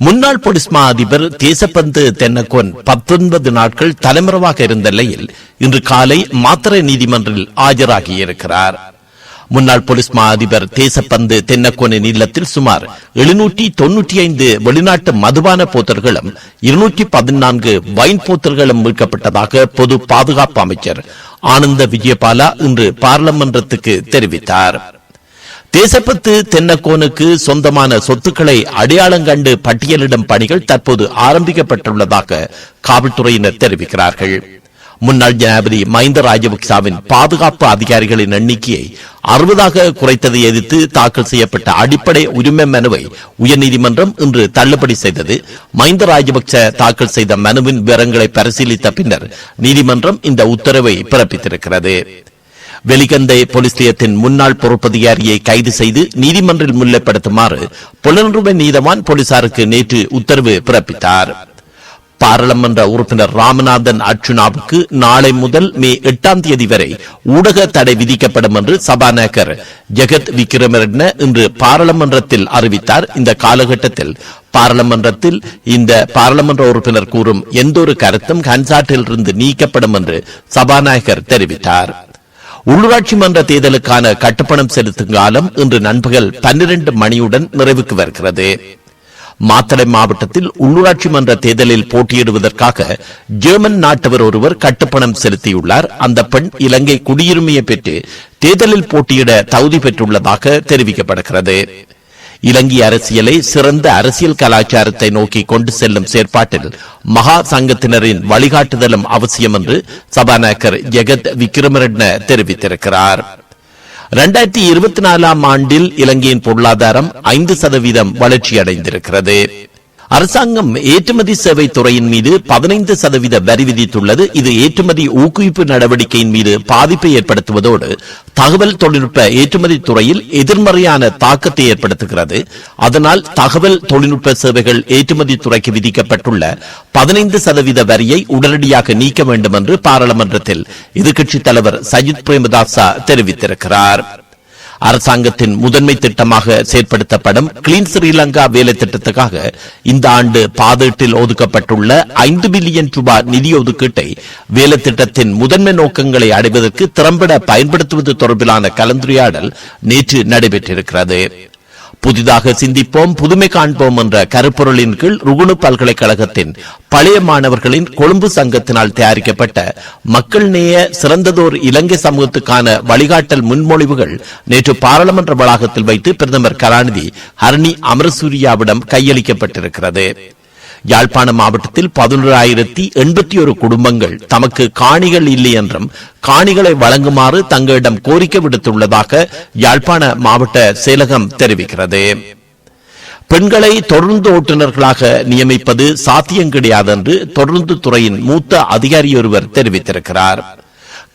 முன்னாள் போலீஸ் மா அதிபர் தேசப்பந்து தென்னக்கோன் பத்தொன்பது நாட்கள் தலைமறைவாக இருந்த நிலையில் இன்று காலை மாத்திரை நீதிமன்றில் ஆஜராகியிருக்கிறார் முன்னாள் போலீஸ் மா அதிபர் தேசப்பந்து தென்னக்கோனின் இல்லத்தில் சுமார் எழுநூற்றி தொன்னூற்றி ஐந்து வெளிநாட்டு மதுபான போத்தர்களும் இருநூற்றி பதினான்கு வைன் போத்தர்களும் மீட்கப்பட்டதாக பொது பாதுகாப்பு அமைச்சர் ஆனந்த விஜயபாலா இன்று பாராளுமன்றத்துக்கு தெரிவித்தார். தேசப்பத்து தென்னக்கோனுக்கு சொந்தமான சொத்துக்களை அடையாளம் கண்டு பட்டியலிடும் பணிகள் தற்போது ஆரம்பிக்கப்பட்டுள்ளதாக காவல்துறையினர் தெரிவிக்கிறார்கள். முன்னாள் ஜனாதிபதி மஹிந்த ராஜபக்சாவின் பாதுகாப்பு அதிகாரிகளின் எண்ணிக்கையை அறுபதாக குறைத்ததை எதிர்த்து தாக்கல் செய்யப்பட்ட அடிப்படை உரிமை மனுவை உயர்நீதிமன்றம் இன்று தள்ளுபடி செய்தது. மஹிந்த ராஜபக்ச தாக்கல் செய்த மனுவின் விவரங்களை பரிசீலித்த பின்னர் நீதிமன்றம் இந்த உத்தரவை பிறப்பித்திருக்கிறது. வெலிகந்தை போலீஸ் நிலையத்தின் முன்னாள் பொறுப்பதிகாரியை கைது செய்து நீதிமன்றில் முன்னிலைப்படுத்துமாறு புலனுரிமை நீதவான் போலீசாருக்கு நேற்று உத்தரவு பிறப்பித்தார். பாராளுமன்ற உறுப்பினர் ராமநாதன் அர்ஜுனாவுக்கு நாளை முதல் மே எட்டாம் தேதி வரை ஊடக தடை விதிக்கப்படும் என்று சபாநாயகர் ஜெகத் விக்ரமரட்ன இன்று பாராளுமன்றத்தில் அறிவித்தார். இந்த காலகட்டத்தில் பாராளுமன்றத்தில் இந்த பாராளுமன்ற உறுப்பினர் கூறும் எந்தொரு கருத்தும் கன்சாட்டிலிருந்து நீக்கப்படும் என்று சபாநாயகர் தெரிவித்தார். உள்ளூராட்சி மன்ற தேர்தலுக்கான கட்டுப்பணம் செலுத்தும் காலம் இன்று நண்பகல் பன்னிரண்டு மணியுடன் நிறைவுக்கு வருகிறது. மாத்தளை மாவட்டத்தில் உள்ளூராட்சி மன்ற தேர்தலில் போட்டியிடுவதற்காக ஜெர்மன் நாட்டவர் ஒருவர் கட்டுப்பணம் செலுத்தியுள்ளார். அந்த பெண் இலங்கை குடியுரிமையை பெற்று தேர்தலில் போட்டியிட தகுதி பெற்றுள்ளதாக தெரிவிக்கப்படுகிறது. இலங்கை அரசியலை சிறந்த அரசியல் கலாச்சாரத்தை நோக்கி கொண்டு செல்லும் செயற்பாட்டில் மகா சங்கத்தினரின் வழிகாட்டுதலும் அவசியம் என்று சபாநாயகர் ஜெகத் விக்ரமரட்ன தெரிவித்திருக்கிறார். இரண்டாயிரத்தி இருபத்தி நாலாம் ஆண்டில் இலங்கையின் பொருளாதாரம் ஐந்து சதவீதம் வளர்ச்சியடைந்திருக்கிறது. அரசாங்கம் ஏற்றுமதி சேவை துறையின் மீது பதினைந்து சதவீத வரி விதித்துள்ளது. இது ஏற்றுமதி ஊக்குவிப்பு நடவடிக்கையின் மீது பாதிப்பை ஏற்படுத்துவதோடு தகவல் தொழில்நுட்ப ஏற்றுமதி துறையில் எதிர்மறையான தாக்கத்தை ஏற்படுத்துகிறது. அதனால் தகவல் தொழில்நுட்ப சேவைகள் ஏற்றுமதி துறைக்கு விதிக்கப்பட்டுள்ள பதினைந்து சதவீத வரியை உடனடியாக நீக்க வேண்டும் என்று பாராளுமன்றத்தில் எதிர்க்கட்சித் தலைவர் சஜித் பிரேமதாசா தெரிவித்திருக்கிறார். அரசாங்கத்தின் முதன்மை திட்டமாக செயற்படுத்தப்படும் கிளீன் ஸ்ரீலங்கா வேலை திட்டத்துக்காக இந்த ஆண்டு பாதீட்டில் ஒதுக்கப்பட்டுள்ள ஐந்து பில்லியன் ரூபாய் நிதி ஒதுக்கீட்டை வேலை திட்டத்தின் முதன்மை நோக்கங்களை அடைவதற்கு திறம்பட பயன்படுத்துவது தொடர்பிலான கலந்துரையாடல் நேற்று நடைபெற்றிருக்கிறது. புதிதாக சிந்திப்போம் புதுமை காண்போம் என்ற கருப்பொருளின் கீழ் ருகுணு பல்கலைக்கழகத்தின் பழைய மாணவர்களின் கொழும்பு சங்கத்தினால் தயாரிக்கப்பட்ட மக்கள் நேய சிறந்ததோர் இலங்கை சமூகத்துக்கான வழிகாட்டல் முன்மொழிவுகள் நேற்று பாராளுமன்ற வளாகத்தில் வைத்து பிரதமர் கலாநிதி ஹரணி அமரசூரியாவிடம் கையளிக்கப்பட்டிருக்கிறது. யாழ்ப்பாண மாவட்டத்தில் பதினோராயிரத்தி எண்பத்தி ஒரு குடும்பங்கள் தமக்கு காணிகள் இல்லை என்றும் காணிகளை வழங்குமாறு தங்களிடம் கோரிக்கை விடுத்துள்ளதாக யாழ்ப்பாண மாவட்ட செயலகம் தெரிவிக்கிறது. பெண்களை தொடர்ந்து ஓட்டுநர்களாக நியமிப்பது சாத்தியம் கிடையாது என்று தொடர்ந்து துறையின் மூத்த அதிகாரியொருவர் தெரிவித்திருக்கிறார்.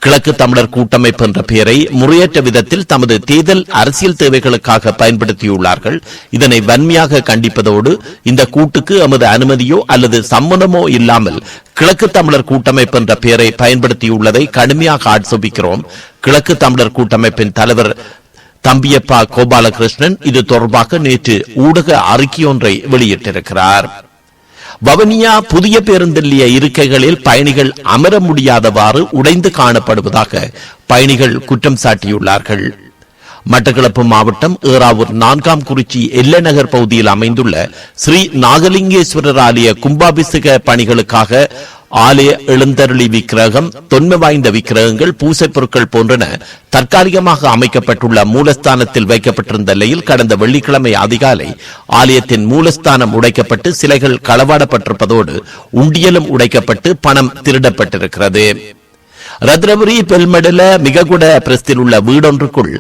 கிழக்கு தமிழர் கூட்டமைப்பு என்ற பெயரை முறையற்ற விதத்தில் தமது தேர்தல் அரசியல் தேவைகளுக்காக பயன்படுத்தியுள்ளார்கள். இதனை வன்மையாக கண்டிப்பதோடு இந்த கூட்டுக்கு எமது அனுமதியோ அல்லது சம்மதமோ இல்லாமல் கிழக்கு தமிழர் கூட்டமைப்பு என்ற பெயரை பயன்படுத்தியுள்ளதை கடுமையாக ஆட்சேபிக்கிறோம். கிழக்கு தமிழர் கூட்டமைப்பின் தலைவர் தம்பியப்பா கோபாலகிருஷ்ணன் இது தொடர்பாக நேற்று ஊடக அறிக்கையொன்றை வெளியிட்டிருக்கிறார். வவனியா புதிய பேருந்து நிலைய இருக்கைகளில் பயணிகள் அமர முடியாதவாறு உடைந்து காணப்படுவதாக பயணிகள் குற்றம் சாட்டியுள்ளார்கள். மட்டக்களப்பு மாவட்டம் ஏறாவூர் நான்காம் குறிச்சி எல்லை நகர் பகுதியில் அமைந்துள்ள ஸ்ரீ நாகலிங்கேஸ்வரர் ஆலய கும்பாபிஷேக பணிகளுக்காக ஆலய எழுந்தருளி விக்கிரகம் தொன்மை வாய்ந்த விக்கிரகங்கள் பூசை பொருட்கள் போன்றன தற்காலிகமாக அமைக்கப்பட்டுள்ள மூலஸ்தானத்தில் வைக்கப்பட்டிருந்த நிலையில் கடந்த வெள்ளிக்கிழமை அதிகாலை ஆலயத்தின் மூலஸ்தானம் உடைக்கப்பட்டு சிலைகள் களவாடப்பட்டிருப்பதோடு உண்டியலும் உடைக்கப்பட்டு பணம் திருடப்பட்டிருக்கிறது. ரத்னபுரி பெல்மெடல மிககுட பிரஸ்தில் உள்ள வீடொன்றுக்குள்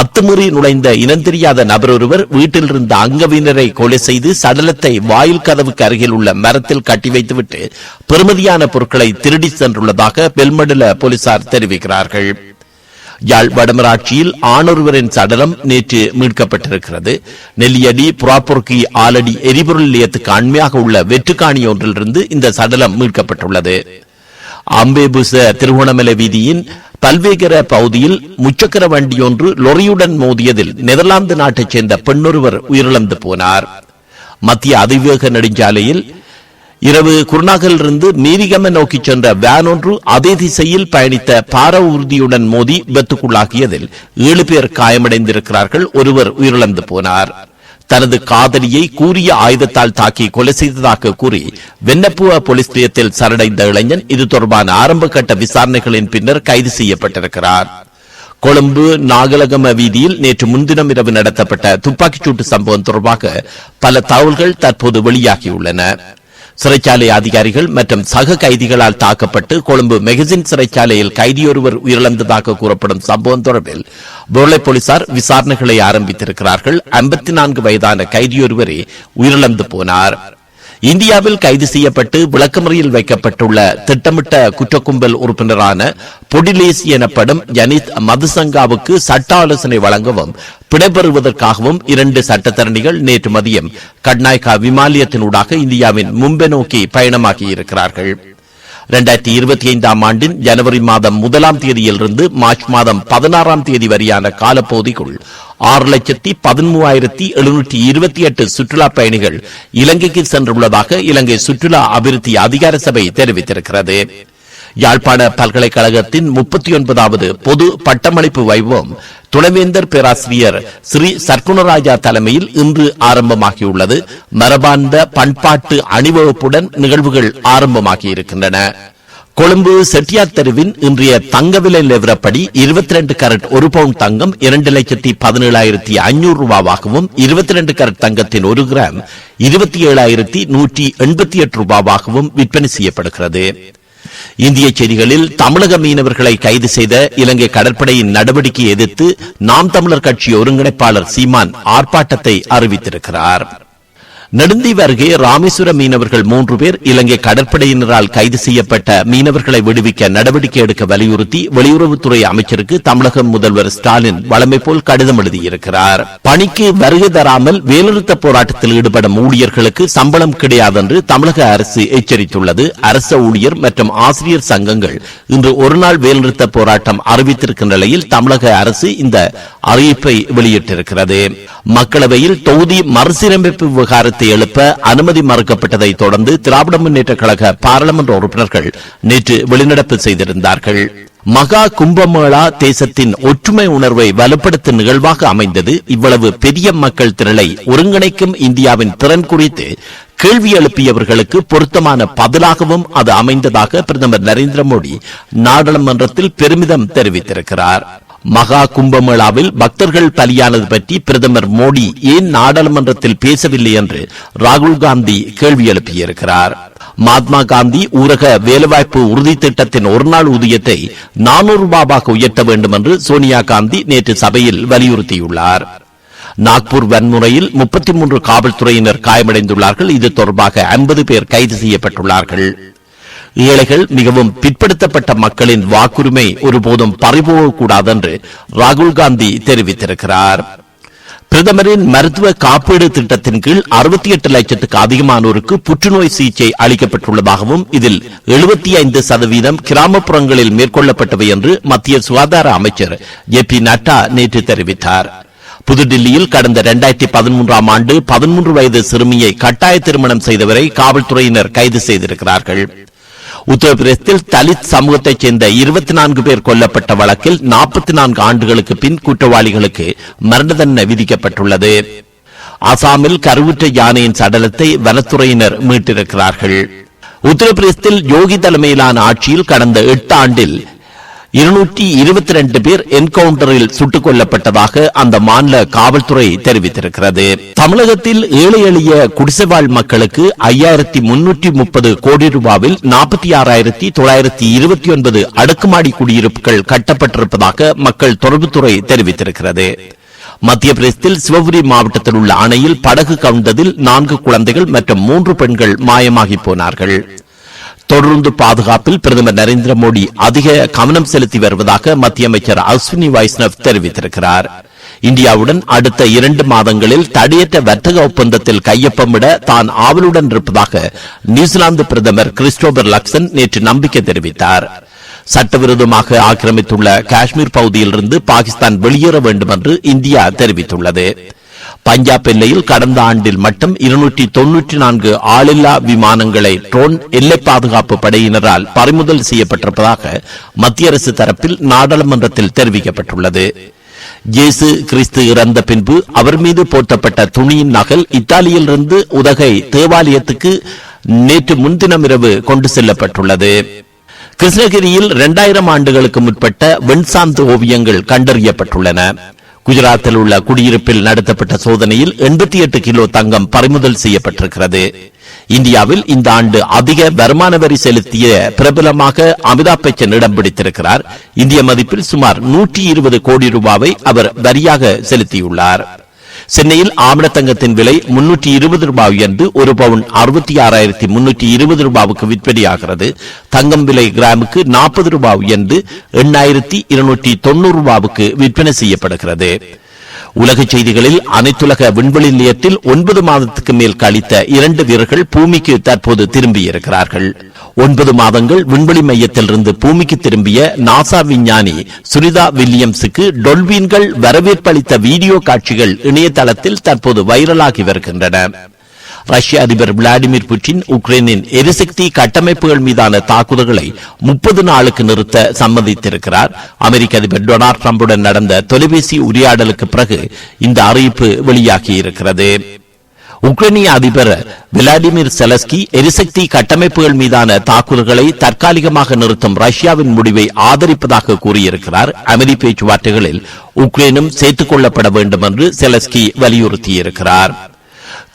அத்துமீறி நுழைந்த இனந்தெரியாத நபர் ஒருவர் வீட்டில் இருந்த அங்கவினரை கொலை செய்து சடலத்தை வாயில் கதவுக்கு அருகில் உள்ள மரத்தில் கட்டி வைத்துவிட்டு பெருமதியான பொருட்களை திருடி சென்றுள்ளதாக பெல்மெடல போலீசார் தெரிவிக்கிறார்கள். யாழ் வடமராட்சியில் ஆணொருவரின் சடலம் நேற்று மீட்கப்பட்டிருக்கிறது. நெல்லியடி புறாப்பொருக்கி ஆலடி எரிபொருள் நிலையத்துக்கு அண்மையாக உள்ள வெற்றுக்காணி ஒன்றிலிருந்து இந்த சடலம் மீட்கப்பட்டுள்ளது. அம்பேபுச திருகோணமலை வீதியின் பல்வேகர பகுதியில் முச்சக்கர வண்டியொன்று லொரியுடன் மோதியதில் நெதர்லாந்து நாட்டைச் சேர்ந்த பெண்ணொருவர் உயிரிழந்து போனார். மத்திய அதிவேக நெடுஞ்சாலையில் இரவு குருநாகலிருந்து மீரிகம நோக்கி சென்ற வேன் ஒன்று அதே திசையில் பயணித்த பார ஊர்தியுடன் மோதி விபத்துக்குள்ளாகியதில் ஏழு பேர் காயமடைந்திருக்கிறார்கள். ஒருவர் உயிரிழந்து போனார். தனது காதலியை கூறிய ஆயுதத்தால் தாக்கி கொலை செய்ததாக கூறி வென்னப்புவா போலீஸ் நிலையத்தில் சரணடைந்த இளைஞன் இது தொடர்பான ஆரம்ப கட்ட விசாரணைகளின் பின்னர் கைது செய்யப்பட்டிருக்கிறார். கொழும்பு நாகலகம வீதியில் நேற்று முன்தினம் இரவு நடத்தப்பட்ட துப்பாக்கிச்சூட்டு சம்பவம் தொடர்பாக பல தகவல்கள் தற்போது வெளியாகியுள்ளன. சிறைச்சாலை அதிகாரிகள் மற்றும் சக கைதிகளால் தாக்கப்பட்டு கொழும்பு மெகசின் சிறைச்சாலையில் கைதியொருவர் உயிரிழந்ததாக கூறப்படும் சம்பவம் தொடர்பில் பொருளை போலீசார் விசாரணைகளை ஆரம்பித்திருக்கிறார்கள். ஐம்பத்தி நான்கு வயதான கைதியொருவரே உயிரிழந்து போனார். இந்தியாவில் கைது செய்யப்பட்டு விளக்கமறியில் வைக்கப்பட்டுள்ள திட்டமிட்ட குற்றக்கும்பல் உறுப்பினரான பொடிலேசி எனப்படும் ஜனித் மதுசங்காவுக்கு சட்ட ஆலோசனை வழங்கவும் பிடைபெறுவதற்காகவும் இரண்டு சட்டத்தரணிகள் நேற்று மதியம் கட்நாயக்கா விமானியத்தினூடாக இந்தியாவின் மும்பை நோக்கி பயணமாகி இருக்கிறார்கள் இரண்டாயிரத்தி இருபத்தி ஐந்தாம் ஆண்டின் ஜனவரி மாதம் முதலாம் தேதியிலிருந்து மார்ச் மாதம் பதினாறாம் தேதி வரையான காலப்பகுதிக்குள் ஆறு லட்சத்தி பதிமூவாயிரத்தி எழுநூற்றி இருபத்தி எட்டு சுற்றுலா பயணிகள் இலங்கைக்கு சென்றுள்ளதாக இலங்கை சுற்றுலா அபிவிருத்தி அதிகார சபை தெரிவித்திருக்கிறது. யாழ்ப்பாண பல்கலைக்கழகத்தின் முப்பத்தி ஒன்பதாவது பொது பட்டமளிப்பு வைபவம் துணைவேந்தர் பேராசிரியர் ஸ்ரீ சர்க்குணராஜா தலைமையில் இன்று ஆரம்பமாகியுள்ளது. மரபார்ந்த பண்பாட்டு அணிவகுப்புடன் நிகழ்வுகள் ஆரம்பமாகியிருக்கின்றன. கொழும்பு செட்டியார் தெருவின் இன்றைய தங்க விலை நிலவரப்படி இருபத்தி ரெண்டு கரட் ஒரு பவுண்ட் தங்கம் இரண்டு லட்சத்தி பதினேழாயிரத்தி ஐநூறு ரூபாவாகவும் இருபத்தி ரெண்டு கரட் தங்கத்தின் ஒரு கிராம் இருபத்தி ஏழாயிரத்தி நூற்றி எண்பத்தி எட்டு ரூபாவாகவும் விற்பனை செய்யப்படுகிறது. இந்திய செய்திகளில் தமிழக மீனவர்களை கைது செய்த இலங்கை கடற்படையின் நடவடிக்கையை எதிர்த்து நாம் தமிழர் கட்சி ஒருங்கிணைப்பாளர் சீமான் ஆர்ப்பாட்டத்தை அறிவித்திருக்கிறார். நெடுந்தீவு அருகே ராமேஸ்வர மீனவர்கள் மூன்று பேர் இலங்கை கடற்படையினரால் கைது செய்யப்பட்ட மீனவர்களை விடுவிக்க நடவடிக்கை எடுக்க வலியுறுத்தி வெளியுறவுத்துறை அமைச்சருக்கு தமிழக முதல்வர் ஸ்டாலின் வளமை போல் கடிதம் எழுதியிருக்கிறார். பணிக்கு வருகை தராமல் வேலைநிறுத்த போராட்டத்தில் ஈடுபடும் ஊழியர்களுக்கு சம்பளம் கிடையாது என்று தமிழக அரசு எச்சரித்துள்ளது. அரச ஊழியர் மற்றும் ஆசிரியர் சங்கங்கள் இன்று ஒருநாள் வேலைநிறுத்த போராட்டம் அறிவித்திருக்கின்ற நிலையில் தமிழக அரசு இந்த அறிவிப்பை வெளியிட்டிருக்கிறது. மக்களவையில் தொகுதி மறுசீரமைப்பு விவகாரத்தை எழுப்ப அனுமதி மறுக்கப்பட்டதை தொடர்ந்து திராவிட முன்னேற்ற கழக பாராளுமன்ற உறுப்பினர்கள் நேற்று வெளிநடப்பு செய்திருந்தார்கள். மகா கும்பமேளா தேசத்தின் ஒற்றுமை உணர்வை வலுப்படுத்தும் நிகழ்வாக அமைந்தது. இவ்வளவு பெரிய மக்கள் திரளை ஒருங்கிணைக்கும் இந்தியாவின் திறன் குறித்து கேள்வி எழுப்பியவர்களுக்கு பொருத்தமான பதிலாகவும் அது அமைந்ததாக பிரதமர் நரேந்திர மோடி நாடாளுமன்றத்தில் பெருமிதம் தெரிவித்திருக்கிறார். மகா கும்பமேளாவில் பக்தர்கள் பலியானது பற்றி பிரதமர் மோடி ஏன் நாடாளுமன்றத்தில் பேசவில்லை என்று ராகுல் காந்தி கேள்வி எழுப்பியிருக்கிறார். மகாத்மா காந்தி ஊரக வேலைவாய்ப்பு உறுதி திட்டத்தின் ஒருநாள் ஊதியத்தை நானூறு ரூபாவாக உயர்த்த வேண்டும் என்று சோனியா காந்தி நேற்று சபையில் வலியுறுத்தியுள்ளார். நாக்பூர் வன்முறையில் முப்பத்தி மூன்று காவல்துறையினர் காயமடைந்துள்ளார்கள். இது தொடர்பாக ஐம்பது பேர் கைது செய்யப்பட்டுள்ளார்கள். ஏழைகள் மிகவும் பிற்படுத்தப்பட்ட மக்களின் வாக்குரிமை ஒருபோதும் பறிபோகக்கூடாது என்று ராகுல் காந்தி தெரிவித்திருக்கிறார். பிரதமரின் மருத்துவ காப்பீடு திட்டத்தின் கீழ் அறுபத்தி எட்டு லட்சத்துக்கு அதிகமானோருக்கு புற்றுநோய் சிகிச்சை அளிக்கப்பட்டுள்ளதாகவும் இதில் எழுபத்தி ஐந்து சதவீதம் கிராமப்புறங்களில் மேற்கொள்ளப்பட்டவை என்று மத்திய சுகாதார அமைச்சர் ஜே பி நட்டா நேற்று தெரிவித்தார். புதுடில்லியில் கடந்த இரண்டாயிரத்தி பதிமூன்றாம் ஆண்டு பதிமூன்று வயது சிறுமியை கட்டாய திருமணம் செய்தவரை காவல்துறையினர் கைது செய்திருக்கிறார்கள். உத்தரப்பிரதேசத்தில் தலித் சமூகத்தைச் சேர்ந்த இருபத்தி நான்கு பேர் கொல்லப்பட்ட வழக்கில் நாற்பத்தி நான்கு ஆண்டுகளுக்கு பின் குற்றவாளிகளுக்கு மரண தண்டனை விதிக்கப்பட்டுள்ளது. அசாமில் கருவுற்ற யானையின் சடலத்தை வனத்துறையினர் மீட்டிருக்கிறார்கள். உத்தரப்பிரதேசத்தில் யோகி தலைமையிலான ஆட்சியில் கடந்த எட்டு ஆண்டில் இருநூற்றி இருபத்தி ரெண்டு பேர் என்கவுண்டரில் சுட்டுக் கொல்லப்பட்டதாக அந்த மாநில காவல்துறை தெரிவித்திருக்கிறது. தமிழகத்தில் ஏழை எளிய குடிசைவாழ் மக்களுக்கு ஐயாயிரத்தி முன்னூற்றி முப்பது கோடி ரூபாவில் நாற்பத்தி ஆறாயிரத்தி தொள்ளாயிரத்தி இருபத்தி ஒன்பது அடுக்குமாடி குடியிருப்புகள் கட்டப்பட்டிருப்பதாக மக்கள் தொடர்புத்துறை தெரிவித்திருக்கிறது. மத்திய பிரதேசத்தில் சிவபுரி மாவட்டத்தில் உள்ள அணையில் படகு கவுண்டதில் நான்கு குழந்தைகள் மற்றும் மூன்று பெண்கள் மாயமாகி போனார்கள். தொடர்ந்து பாதுகாப்பில் பிரதமர் நரேந்திர மோடி அதிக கவனம் செலுத்தி வருவதாக மத்திய அமைச்சர் அஸ்வினி வைஷ்ணவ் தெரிவித்திருக்கிறார். இந்தியாவுடன் அடுத்த இரண்டு மாதங்களில் தடையற்ற வர்த்தக ஒப்பந்தத்தில் கையொப்பமிட தான் ஆவலுடன் இருப்பதாக நியூசிலாந்து பிரதமர் கிறிஸ்டோபர் லக்சன் நேற்று நம்பிக்கை தெரிவித்தார். சட்டவிரோதமாக ஆக்கிரமித்துள்ள காஷ்மீர் பகுதியிலிருந்து பாகிஸ்தான் வெளியேற வேண்டும் என்று இந்தியா தெரிவித்துள்ளது. பஞ்சாப் எல்லையில் கடந்த ஆண்டில் மட்டும் இருநூற்றி தொன்னூற்றி நான்கு ஆளில்லா விமானங்களை ட்ரோன் எல்லை பாதுகாப்பு படையினரால் பறிமுதல் செய்யப்பட்டிருப்பதாக மத்திய அரசு தரப்பில் நாடாளுமன்றத்தில் தெரிவிக்கப்பட்டுள்ளது. ஜேசு கிறிஸ்து இறந்த பின்பு அவர் மீது போர்த்தப்பட்ட துணியின் நகல் இத்தாலியிலிருந்து உதகை தேவாலயத்துக்கு நேற்று முன்தினம் இரவு கொண்டு செல்லப்பட்டுள்ளது. கிருஷ்ணகிரியில் இரண்டாயிரம் ஆண்டுகளுக்கு முற்பட்ட வெண்சாந்து ஓவியங்கள் கண்டறியப்பட்டுள்ளன. குஜராத்தில் உள்ள குடியிருப்பில் நடத்தப்பட்ட சோதனையில் எண்பத்தி எட்டு கிலோ தங்கம் பறிமுதல் செய்யப்பட்டிருக்கிறது. இந்தியாவில் இந்த ஆண்டு அதிக வருமான வரி செலுத்திய பிரபலமாக அமிதாப் பச்சன் இடம் பிடித்திருக்கிறார். இந்திய மதிப்பில் சுமார் நூற்றி இருபது கோடி ரூபாவை அவர் வரியாக செலுத்தியுள்ளார். சென்னையில் ஆமணத்தங்கத்தின் விலை முன்னூற்றி இருபது ரூபாய் உயர்ந்து ஒரு பவுன் அறுபத்தி ஆறாயிரத்தி முன்னூற்றி இருபது ரூபாவுக்கு விற்பனையாகிறது. தங்கம் விலை கிராமுக்கு நாற்பது ரூபாய் உயர்ந்து எண்ணாயிரத்தி இருநூற்றி தொண்ணூறு ரூபாவுக்கு விற்பனை செய்யப்படுகிறது. உலக செய்திகளில் அனைத்துலக விண்வெளி நிலையத்தில் ஒன்பது மாதத்துக்கு மேல் கழித்த இரண்டு வீரர்கள் பூமிக்கு தற்போது திரும்பியிருக்கிறார்கள். ஒன்பது மாதங்கள் விண்வெளி மையத்திலிருந்து பூமிக்கு திரும்பிய நாசா விஞ்ஞானி சுனிதா வில்லியம்ஸுக்கு டொல்வீன்கள் வரவேற்பளித்த வீடியோ காட்சிகள் இணையதளத்தில் தற்போது வைரலாகி வருகின்றன. ரஷ்ய அதிபர் விளாடிமிர் புட்டின் உக்ரைனின் எரிசக்தி கட்டமைப்புகள் மீதான தாக்குதல்களை முப்பது நாளுக்கு நிறுத்த சம்மதித்திருக்கிறார். அமெரிக்க அதிபர் டொனால்டு டிரம்புடன் நடந்த தொலைபேசி உரையாடலுக்கு பிறகு இந்த அறிவிப்பு வெளியாகியிருக்கிறது. உக்ரைனிய அதிபர் விளாடிமிர் செலஸ்கி எரிசக்தி கட்டமைப்புகள் மீதான தாக்குதல்களை தற்காலிகமாக நிறுத்தும் ரஷ்யாவின் முடிவை ஆதரிப்பதாக கூறியிருக்கிறார். அமைதி பேச்சுவார்த்தைகளில் உக்ரைனும் சேர்த்துக் கொள்ளப்பட வேண்டும் என்று செலஸ்கி வலியுறுத்தியிருக்கிறார்.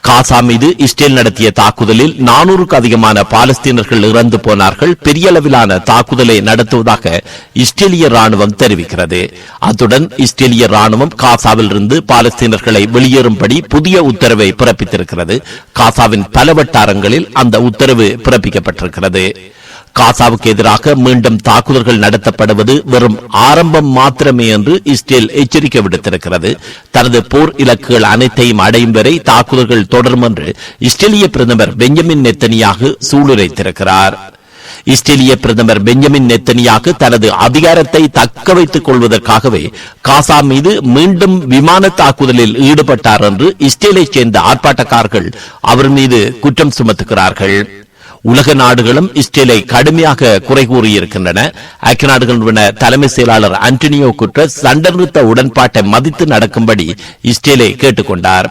காசா மீது இஸ்ரேல் நடத்திய தாக்குதலில் நானூறுக்கு அதிகமான பாலஸ்தீனர்கள் இறந்து போனார்கள். பெரிய அளவிலான தாக்குதலை நடத்துவதாக இஸ்ரேலிய ராணுவம் தெரிவிக்கிறது. அத்துடன் இஸ்ரேலிய ராணுவம் காசாவில் இருந்து பாலஸ்தீனர்களை வெளியேறும்படி புதிய உத்தரவை பிறப்பித்திருக்கிறது. காசாவின் பல வட்டாரங்களில் அந்த உத்தரவு பிறப்பிக்கப்பட்டிருக்கிறது. காசாவுக்கு எதிராக மீண்டும் தாக்குதல்கள் நடத்தப்படுவது வெறும் ஆரம்பம் மாத்திரமே என்று இஸ்ரேல் எச்சரிக்கை விடுத்திருக்கிறது. தனது போர் இலக்குகள் அனைத்தையும் அடையும் வரை தாக்குதல்கள் தொடரும் என்று இஸ்ரேலிய பிரதமர் பெஞ்சமின் நெத்தனியாக சூளுரைத்திருக்கிறார். இஸ்ரேலிய பிரதமர் பெஞ்சமின் நெத்தனியாக தனது அதிகாரத்தை தக்க வைத்துக் கொள்வதற்காகவே காசா மீது மீண்டும் விமான தாக்குதலில் ஈடுபட்டார் என்று இஸ்ரேலைச் சேர்ந்த ஆர்ப்பாட்டக்காரர்கள் அவர் மீது குற்றம் சுமத்துகிறார்கள். உலக நாடுகளும் இஸ்ரேலை கடுமையாக குறை கூறியிருக்கின்றன. ஐக்கிய நாடுகள் நிறுவன தலைமை செயலாளர் ஆண்டனியோ குட்ரஸ் சண்டை நிறுத்த உடன்பாட்டை மதித்து நடக்கும்படி இஸ்ரேலை கேட்டுக்கொண்டாா்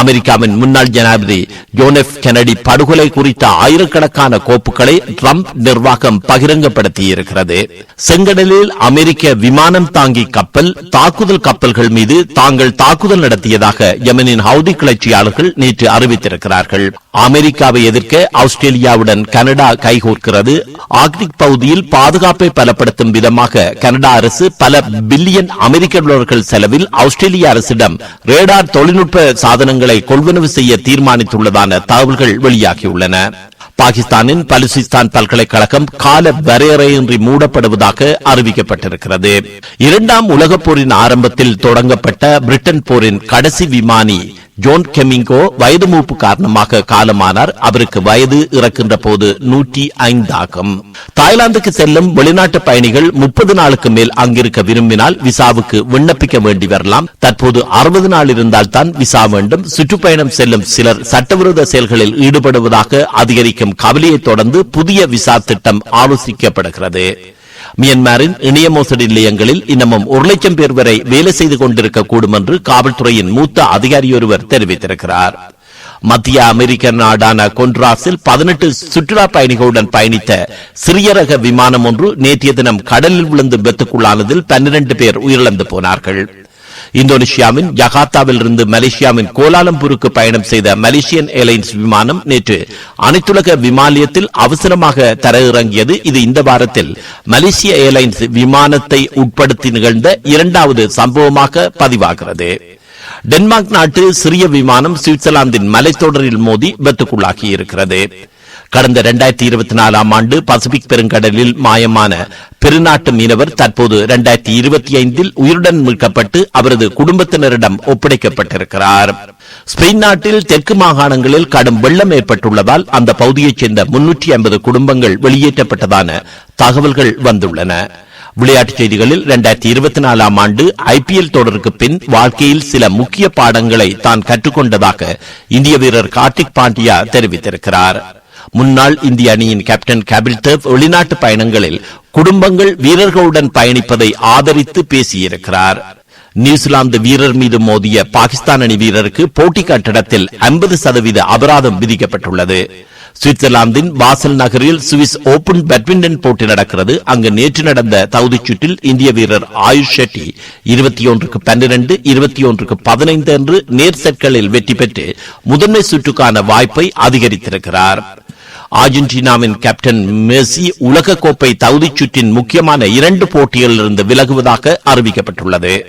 அமெரிக்காவின் முன்னாள் ஜனாதிபதி ஜோனெஃப் கெனடி படுகொலை குறித்த ஆயிரக்கணக்கான கோப்புகளை ட்ரம்ப் நிர்வாகம் பகிரங்கப்படுத்தியிருக்கிறது. செங்கடலில் அமெரிக்க விமானம் தாங்கி கப்பல் தாக்குதல் கப்பல்கள் மீது தாங்கள் தாக்குதல் நடத்தியதாக யமனின் ஹவுதி கிளர்ச்சியாளர்கள் நேற்று அறிவித்திருக்கிறார்கள். அமெரிக்காவை எதிர்க்க ஆஸ்திரேலியாவுடன் கனடா கைகோர்க்கிறது. ஆர்க்டிக் பகுதியில் பாதுகாப்பை பலப்படுத்தும் விதமாக கனடா அரசு பல பில்லியன் அமெரிக்க டாலர்கள் செலவில் ஆஸ்திரேலிய அரசிடம் ரேடார் தொழில்நுட்ப சாதனங்கள் கொள்வனவு செய்ய தீர்மானித்துள்ளதான தகவல்கள் வெளியாகியுள்ளன. பாகிஸ்தானின் பலுசிஸ்தான் பல்கலைக்கழகம் கால வரையறையின்றி மூடப்படுவதாக அறிவிக்கப்பட்டிருக்கிறது. இரண்டாம் உலகப் போரின் ஆரம்பத்தில் தொடங்கப்பட்ட பிரிட்டன் போரின் கடைசி விமானி ஜோன் கெமிங்கோ வயது மூப்பு காரணமாக காலமானார். அவருக்கு வயது இறக்கின்ற போது நூற்றி ஐந்தாகும். தாய்லாந்துக்கு செல்லும் வெளிநாட்டு பயணிகள் முப்பது நாளுக்கு மேல் அங்கிருக்க விரும்பினால் விசாவுக்கு விண்ணப்பிக்க வேண்டி வரலாம். தற்போது அறுபது நாள் இருந்தால் தான் விசா வேண்டும். சுற்றுப்பயணம் செல்லும் சிலர் சட்டவிரோத செயல்களில் ஈடுபடுவதாக அதிகரிக்கும் கவலையை தொடர்ந்து புதிய விசா திட்டம் ஆலோசிக்கப்படுகிறது. மியன்மாரின் இணைய மோசடி நிலையங்களில் இன்னமும் ஒரு லட்சம் பேர் வரை வேலை செய்து கொண்டிருக்க கூடும் என்று காவல்துறையின் மூத்த அதிகாரி ஒருவர் தெரிவித்திருக்கிறார். மத்திய அமெரிக்க நாடான கொன்ட்ராஸில் பதினெட்டு சுற்றுலா பயணிகளுடன் பயணித்த சிறிய ரக விமானம் ஒன்று நேற்றைய தினம் கடலில் விழுந்து விபத்துக்குள்ளானதில் பன்னிரண்டு பேர் உயிரிழந்து போனார்கள். இந்தோனேஷியாவின் ஜகார்த்தாவில் இருந்து மலேசியாவின் கோலாலம்பூருக்கு பயணம் செய்த மலேசியன் ஏர்லைன்ஸ் விமானம் நேற்று அனைத்துலக விமானியத்தில் அவசரமாக தரையிறங்கியது. இது இந்த வாரத்தில் மலேசிய ஏர்லைன்ஸ் விமானத்தை உட்படுத்தி நிகழ்ந்த இரண்டாவது சம்பவமாக பதிவாகிறது. டென்மார்க் நாட்டு சிறிய விமானம் சுவிட்சர்லாந்தின் மலைத்தொடரில் மோதி விபத்துக்குள்ளாகி இருக்கிறது கடந்த இரண்டாயிரத்தி இருபத்தி நாலாம் ஆண்டு பசிபிக் பெருங்கடலில் மாயமான பெருநாட்டு மீனவர் தற்போது இரண்டாயிரத்தி இருபத்தி ஐந்தில் உயிருடன் மீட்கப்பட்டு அவரது குடும்பத்தினரிடம் ஒப்படைக்கப்பட்டிருக்கிறார். ஸ்பெயின் நாட்டில் தெற்கு மாகாணங்களில் கடும் வெள்ளம் ஏற்பட்டுள்ளதால் அந்த பகுதியைச் சேர்ந்த முன்னூற்றி ஐம்பது குடும்பங்கள் வெளியேற்றப்பட்டதான தகவல்கள் வந்துள்ளன. விளையாட்டுச் செய்திகளில் இரண்டாயிரத்தி இருபத்தி நாலாம் ஆண்டு ஐபிஎல் தொடருக்கு பின் வாழ்க்கையில் சில முக்கிய பாடங்களை தான் கற்றுக்கொண்டதாக இந்திய வீரர் கார்த்திக் பாண்டியா தெரிவித்திருக்கிறார். முன்னாள் இந்திய அணியின் கேப்டன் கபில் தேவ் வெளிநாட்டு பயணங்களில் குடும்பங்கள் வீரர்களுடன் பயணிப்பதை ஆதரித்து பேசியிருக்கிறார். நியூசிலாந்து வீரர் மீது மோதிய பாகிஸ்தான் அணி வீரருக்கு போட்டி கட்டடத்தில் ஐம்பது சதவீத அபராதம் விதிக்கப்பட்டுள்ளது. சுவிட்சர்லாந்தின் பாசல் நகரில் சுவிஸ் ஓபன் பேட்மிண்டன் போட்டி நடக்கிறது. அங்கு நேற்று நடந்த தகுதிச் சுற்றில் இந்திய வீரர் ஆயுஷ் ஷெட்டி இருபத்தி ஒன்றுக்கு பன்னிரண்டு இருபத்தி ஒன்றுக்கு பதினைந்து என்று நேர் செட்களில் வெற்றி பெற்று முதன்மை சுற்றுக்கான வாய்ப்பை அதிகரித்திருக்கிறாா் அர்ஜென்டினாவின் கேப்டன் மெஸ்ஸி உலகக்கோப்பை தகுதிச் சுற்றின் முக்கியமான இரண்டு போட்டிகளிலிருந்து விலகுவதாக அறிவிக்கப்பட்டுள்ளது.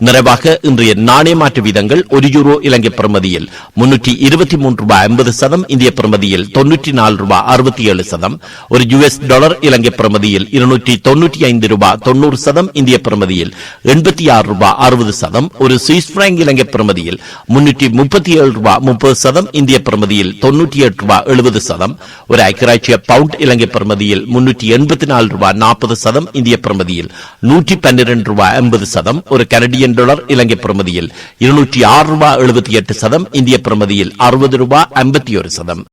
நிறைவாக இன்றைய நாணய மாற்று வீதங்கள் ஒரு யூரோ இலங்கை பிரமதியில் முன்னூற்றி இருபத்தி மூன்று ரூபாய் ஐம்பது சதம் இந்திய பிரமதியில் தொன்னூற்றி நாலு ரூபாய் அறுபத்தி ஏழு சதம் ஒரு யுஎஸ் டாலர் இலங்கை பிரமதியில் இருநூற்றி தொன்னூற்றி ஐந்து ரூபாய் தொன்னூறு சதம் இந்திய பிரமதியில் எண்பத்தி ஆறு ரூபாய் அறுபது சதம் ஒரு சுவிஸ் பிராங்க் இலங்கை பிரமதியில் முன்னூற்றி முப்பத்தி ஏழு ரூபாய் முப்பது சதம் இந்திய பிரமதியில் தொன்னூற்றி எட்டு ரூபாய் எழுபது சதம் ஒரு ஐக்கியராட்சிய பவுண்ட் இலங்கை பிரமதியில் முன்னூற்றி எண்பத்தி நாலு ரூபாய் நாற்பது சதம் இந்திய பிரமதியில் நூற்றி பன்னிரண்டு ரூபாய் ஐம்பது சதம் ஒரு கனடியன் டாலர் இலங்கை பிரமதியில். இருநூற்றி ஆறு ரூபாய் எழுபத்தி எட்டு சதம் இந்திய பிரமதியில் அறுபது ரூபாய் ஐம்பத்தி ஒரு சதம்.